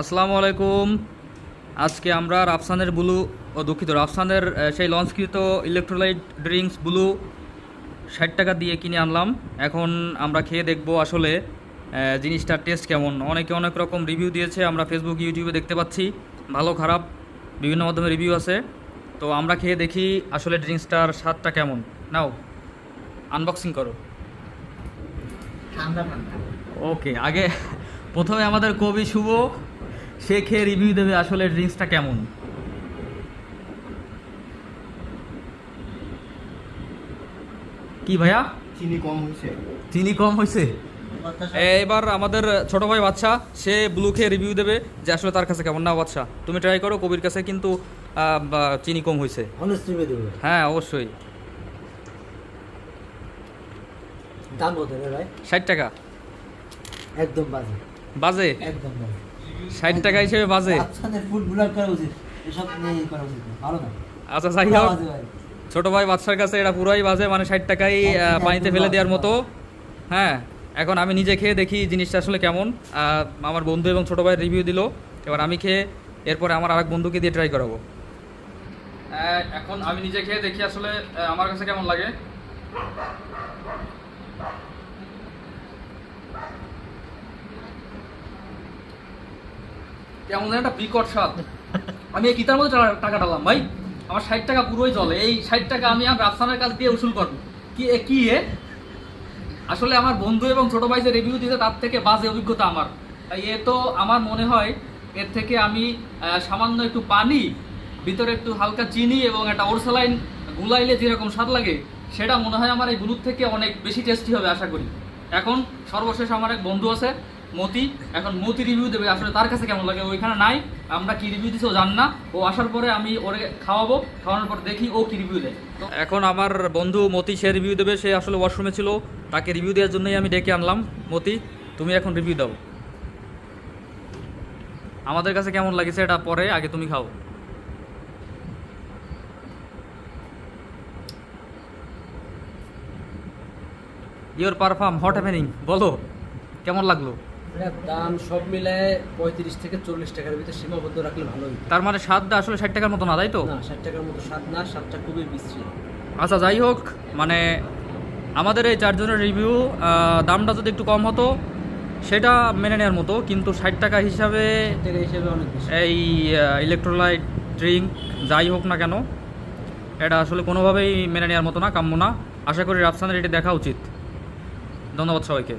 আসসালামু আলাইকুম। আজকে আমরা রাফসানের ব্লু ও দুঃখিত রাফসানের সেই লঞ্চকৃত ইলেকট্রোলাইট ড্রিঙ্কস ব্লু ষাট টাকা দিয়ে কিনে আনলাম। এখন আমরা খেয়ে দেখব আসলে জিনিসটার টেস্ট কেমন। অনেকে অনেক রকম রিভিউ দিয়েছে আমরা ফেসবুক ইউটিউবে দেখতে পাচ্ছি। ভালো খারাপ বিভিন্ন মাধ্যমে রিভিউ আছে। তো আমরা খেয়ে দেখি আসলে ড্রিঙ্কসটার স্বাদটা কেমন। নাও আনবক্সিং করো। ওকে আগে প্রথমে আমাদের কবি শুভ সে খেয়ে রিভিউ দেবে আসলে ড্রিঙ্কসটা কেমন। কি ভাইয়া? চিনি কম হয়েছে। চিনি কম হয়েছে? এবার আমাদের ছোট ভাই বাচ্চা সে ব্লু খেয়ে রিভিউ দেবে যে আসলে তার কাছে কেমন না বাচ্চা। তুমি ট্রাই করো কবির কাছে কিন্তু আহ, চিনি কম হয়েছে। হ্যাঁ অবশ্যই। দাম কত ষাট টাকা। একদম বাজে। বাজে? একদম বাজে। ষাট টাকা হিসেবে বাজে। করা উচিত। এসব নিয়ে করা উচিত। ভালো না। আচ্ছা যাই হোক। ছোট ভাই বাচ্চার কাছে এটা পুরাই বাজে মানে ষাট টাকাই পানিতে ফেলে দেওয়ার মতো। হ্যাঁ এখন আমি নিজে খেয়ে দেখি জিনিসটা আসলে কেমন। আমার বন্ধু এবং ছোট ভাই রিভিউ দিল। এবার আমি খেয়ে এরপরে আমার আরেক বন্ধুকে দিয়ে ট্রাই করাবো। এখন আমি নিজে খেয়ে দেখি আসলে আমার কাছে কেমন লাগে। কেমন একটা বিকট স্বাদ। আমি এই কিতার মধ্যে টাকা- ডালাম ভাই, আমার ষাট টাকা পুরোই চলে এই ষাট টাকা আমি আমার রাফসানের কাছ দিয়ে উসুল করব। কি কি এ? আসলে আমার বন্ধু এবং ছোট ভাই যে রিভিউ দিতে তার থেকে বাজে অভিজ্ঞতা আমার। তাই এ তো আমার মনে হয়, এর থেকে আমি সামান্য একটু পানি, ভিতরে একটু হালকা চিনি এবং একটা ওরসালাইন গুলাইলে যেরকম স্বাদ লাগে, সেটা মনে হয় আমার এই ব্লুর থেকে অনেক বেশি টেস্টি হবে, আশা করি। এখন সর্বশেষ আমার এক বন্ধু আছে মতি, এখন মতি রিভিউ দেবে। আসলে তার কাছে কেমন লাগে? ওইখানে নাই। আমরা কি রিভিউ দিছি ও জান না। ও আসার পরে আমি ওরে খাওয়াবো। খাওয়ানোর পর দেখি ও কি রিভিউ দেয়। এখন আমার বন্ধু মতি, সে রিভিউ দেবে। সে আসলে ওয়াশরুমে ছিল। তাকে রিভিউ দেওয়ার জন্যই আমি ডেকে আনলাম। মতি, তুমি এখন রিভিউ দাও। আমাদের কাছে কেমন লাগেছে এটা পরে, আগে তুমি খাও। ইওর পারফর্ম হট হ্যাপেনিং বলো, কেমন লাগল? দাম সব মিলায় পঁয়ত্রিশ থেকে চল্লিশ টাকার ভিতরে সীমাবদ্ধ রাখলে ভালো হতো তার মানে স্বাদটা আসলে ষাট টাকার মতো না তাই তো? না ষাট টাকার মতো স্বাদ না স্বাদটা খুবই বিশ্রী। আচ্ছা যাই হোক মানে আমাদের এই চারজনের রিভিউ দামটা যদি একটু কম হতো সেটা মেনে নেওয়ার মতো কিন্তু ষাট টাকা হিসাবে এই ইলেকট্রোলাইট ড্রিঙ্ক যাই হোক না কেন এটা আসলে কোনোভাবেই মেনে নেওয়ার মতো না কাম্য না। আশা করি রাফসানের এটি দেখা উচিত। ধন্যবাদ সবাইকে।